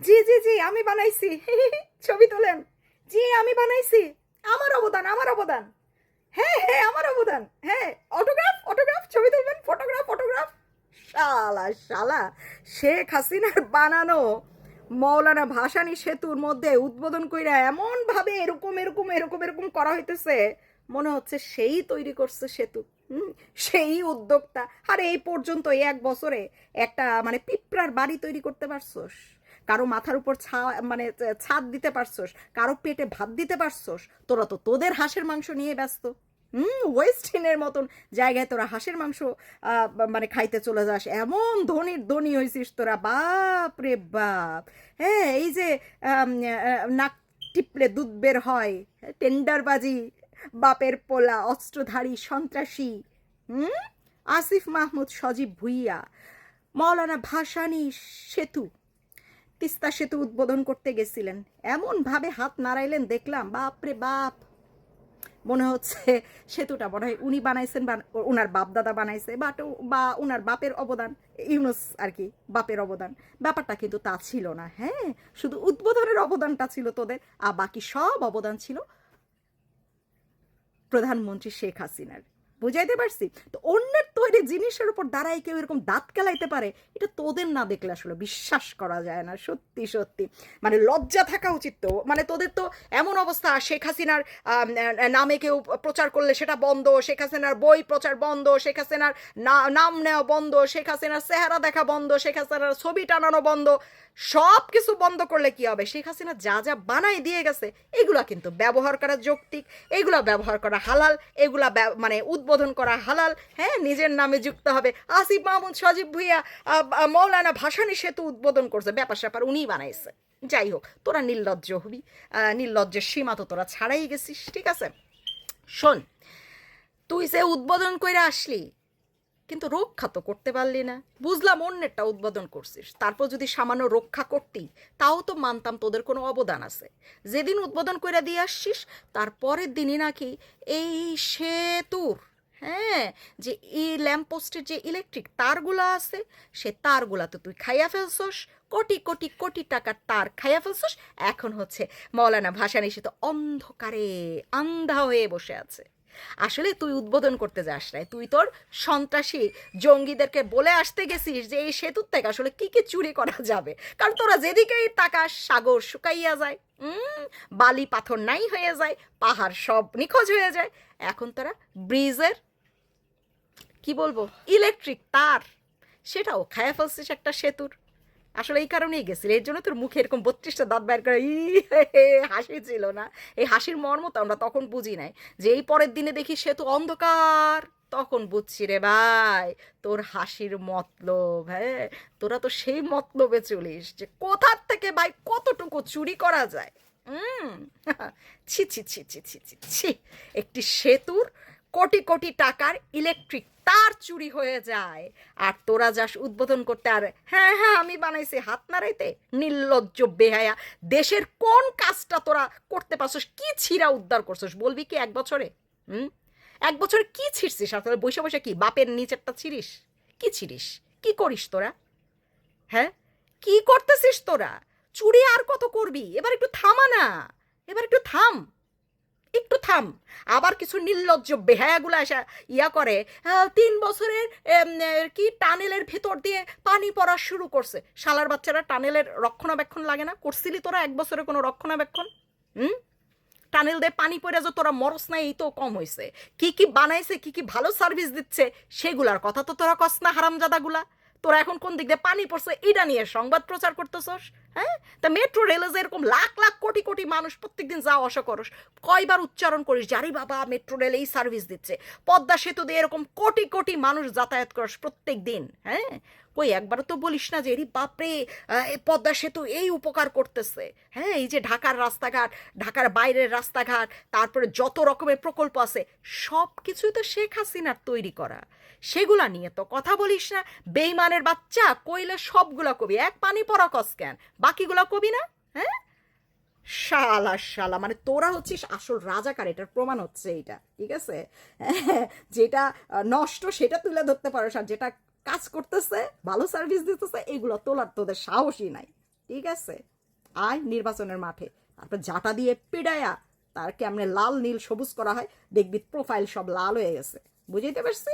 জি জি জি, আমি বানাইছি। ছবি তোলেন। জি, আমি বানাইছি। আমার অবদান আমার অবদান। হ্যাঁ হ্যাঁ আমার অবদান। হ্যাঁ অটোগ্রাফ অটোগ্রাফ ছবি তুলবেন ফটোগ্রাফ ফটোগ্রাফ শালা শালা, শেখ হাসিনার বানানো মৌলানা ভাসানী সেতুর মধ্যে উদ্বোধন কইরা এমন ভাবে এরকম এরকম এরকম এরকম করা হইতেছে, মনে হচ্ছে সেই তৈরি করছে সেতু। সেই উদ্যোক্তা। আর, এই পর্যন্ত এক বছরে একটা মানে পিঁপড়ার বাড়ি তৈরি করতে পারছোস। কারও মাথার উপর ছা মানে ছাদ দিতে পারছোস, কারও পেটে ভাত দিতে পারছোস, তোরা তো তোদের হাঁসের মাংস নিয়ে ব্যস্ত। হুম ওয়েস্টিনের মতন জায়গায় তোরা হাঁসের মাংস মানে খাইতে চলে যাস। এমন ধনির ধনী হয়েছিস তোরা, বাপ রে বাপ। হ্যাঁ এই যে নাক টিপলে দুধ বের হয়, টেন্ডারবাজি, বাপের পোলা, অস্ত্রধারী, সন্ত্রাসী। হুম, আসিফ মাহমুদ সজীব ভুইয়া, মৌলানা ভাসানি সেতু। তিস্তা সেতু উদ্বোধন করতে গেছিলেন। এমনভাবে হাত নাড়াইলেন, দেখলাম, বাপ রে বাপ। মনে হচ্ছে সেতুটা মনে হয় উনি বানাইছেন বা ওনার বাপ দাদা বানাইছে বাট বা ওনার বাপের অবদান, ইউনুস আর কি, বাপের অবদান। ব্যাপারটা কিন্তু তা ছিল না হ্যাঁ? শুধু উদ্বোধনের অবদানটা ছিল তোদের, আর বাকি সব অবদান ছিল প্রধানমন্ত্রী শেখ হাসিনার। বুঝাইতে পারছি? তো অন্যের তৈরি জিনিসের উপর দাঁড়াই কেউ এরকম দাঁত কেলাইতে পারে, এটা তোদের না দেখলে আসলে বিশ্বাস করা যায় না, সত্যি সত্যি। মানে লজ্জা থাকা উচিত তো। মানে তোদের তো এমন অবস্থা, শেখ হাসিনার নামে কেউ প্রচার করলে সেটা বন্ধ, শেখ হাসিনার বই প্রচার বন্ধ, শেখ হাসিনার নাম নেওয়া বন্ধ, শেখ হাসিনার চেহারা দেখা বন্ধ, শেখ হাসিনার ছবি টানানো বন্ধ সব কিছু বন্ধ করলে কি হবে? শেখ হাসিনা যা যা বানাই দিয়ে গেছে, এগুলা কিন্তু ব্যবহার করা যৌক্তিক, এগুলা ব্যবহার করা হালাল, এগুলা মানে উদ্বোধন করা হালাল হ্যাঁ নিজের নামে যুক্ত হবে। আসিফ মাহমুদ, সজীব ভুইয়া মৌলানা ভাসানী সেতু উদ্বোধন করছে। ব্যাপার স্যাপার উনিই বানাইছে। যাই হোক, তোরা নির্লজ্জ হবি নির্লজ্জের সীমা তো তোরা ছাড়াই গেছিস, ঠিক আছে? শোন, তুই সে উদ্বোধন কইরা আসলি, কিন্তু রক্ষা তো করতে পারলি না। বুঝলাম অন্যেরটা উদ্বোধন করছিস। তারপর যদি সামান্য রক্ষা করতি, তাও তো মানতাম তোদের কোনো অবদান আছে। যেদিন উদ্বোধন করে দিয়ে আসছিস তারপরের দিনই নাকি এই সেতুর হ্যাঁ যে এই ল্যাম্পপোস্টের যে ইলেকট্রিক তারগুলো আছে, সে তারগুলা তো তুই খাইয়া ফেলছস। কোটি কোটি কোটি টাকার তার খাইয়া ফেলছস। এখন হচ্ছে মৌলানা ভাসানি সে তো অন্ধকারে, আন্ধা হয়ে বসে আছে। আসলে তুই উদ্বোধন করতে যাস নাই। তুই তোর সন্ত্রাসী জঙ্গিদেরকে বলে আসতে গেছিস যে এই সেতুর থেকে আসলে কি কি চুরি করা যাবে। কারণ তোরা যেদিকেই তাকাস সাগর শুকাইয়া যায় বালি পাথর নাই হয়ে যায়, পাহাড় সব নিখোঁজ হয়ে যায়। এখন তোরা ব্রিজের কি বলব? ইলেকট্রিক তার। সেটাও খায়া ফেলছিস একটা সেতুর। আসলে এই কারণেই গেছিল। এর জন্য তোর মুখে এরকম বত্রিশটা দাঁত বের করে ই হাসি ছিল না। এই হাসির মর্ম তো আমরা তখন বুঝি নাই। যে এই পরের দিনে দেখি সেতু অন্ধকার, তখন বুঝছি রে ভাই, তোর হাসির মতলব হ্যাঁ? তোরা তো সেই মতলবে চলিস যে কোথার থেকে ভাই কতটুকু চুরি করা যায়? ছি ছি ছি ছি ছি ছি ছি, একটি সেতুর কোটি কোটি টাকার ইলেকট্রিক তার চুরি হয়ে যায়। আর তোরা যাস উদ্বোধন করতে আর হ্যাঁ হ্যাঁ আমি বানাইছি হাত নাড়াইতে। নির্লজ্জ বেহায়া, দেশের কোন কাজটা তোরা করতে পারছস, কি ছিঁড়া উদ্ধার করছস, বলবি কি এক বছরে? হুম? এক বছরে কি ছিঁড়ছিস? আসলে বসে বসে কি, বাপের নিচেরটা ছিঁড়িস? কি ছিঁড়িস? কি করিস তোরা? হ্যাঁ? কি করতেছিস তোরা? চুরি আর কত করবি? এবার একটু থামা না। এবার একটু থাম। একটু থাম। আবার কিছু নির্লজ্জ বেহায়াগুলো আসা ইয়া করে তিন বছরের কি টানেলের ভেতর দিয়ে পানি পড়া শুরু করছে। শালার বাচ্চারা টানেলের রক্ষণাবেক্ষণ লাগে না? করছিলি তোরা এক বছরে কোনো রক্ষণাবেক্ষণ? হুম? টানেল দিয়ে পানি পড়ে যে তোরা মরস না, এই তো কম হয়েছে কি কি বানাইছে, কি কি ভালো সার্ভিস দিচ্ছে, সেগুলার কথা তো তোরা কস না হারামজাদাগুলা? তোরা এখন কোন দিক দিয়ে পানি পড়ছে, এটা নিয়ে সংবাদ প্রচার করতেছস? হ্যাঁ? তা মেট্রো রেলে যে এরকম লাখ লাখ কোটি কোটি মানুষ প্রত্যেকদিন যাওয়া আসা করস, কয়বার উচ্চারণ করিস যারি বাবা, মেট্রো রেল এই সার্ভিস দিচ্ছে। পদ্মা সেতু দিয়ে এরকম কোটি কোটি মানুষ যাতায়াত করস প্রত্যেক দিন হ্যাঁ? কই একবারও তো বলিস না যে, এরি বাপরে পদ্মা সেতু এই উপকার করতেছে। হ্যাঁ এই যে ঢাকার রাস্তাঘাট, ঢাকার বাইরের রাস্তাঘাট, তারপরে যত রকমের প্রকল্প আছে, সব কিছুই তো শেখ হাসিনার তৈরি করা। সেগুলা নিয়ে তো কথা বলিস না। বেইমানের বাচ্চা, কইলে সবগুলা কবি। এক পানি পরা কস কেন? বাকিগুলা কবি না? হ্যাঁ? শালা শালা মানে তোরা হচ্ছিস আসল রাজাকার, এটার প্রমাণ হচ্ছে এইটা, ঠিক আছে? যেটা নষ্ট, সেটা তুলে ধরতে পারো আর যেটা কাজ করতেছে, ভালো সার্ভিস দিতেছে, এগুলো তোলার তোদের সাহসই নাই। ঠিক আছে? আয় নির্বাচনের মাঠে। তারপর জাটা দিয়ে পিডায়া তার কেমনে লাল, নীল, সবুজ করা হয়। দেখবি প্রোফাইল সব লাল হয়ে গেছে। বুঝাইতে পারছি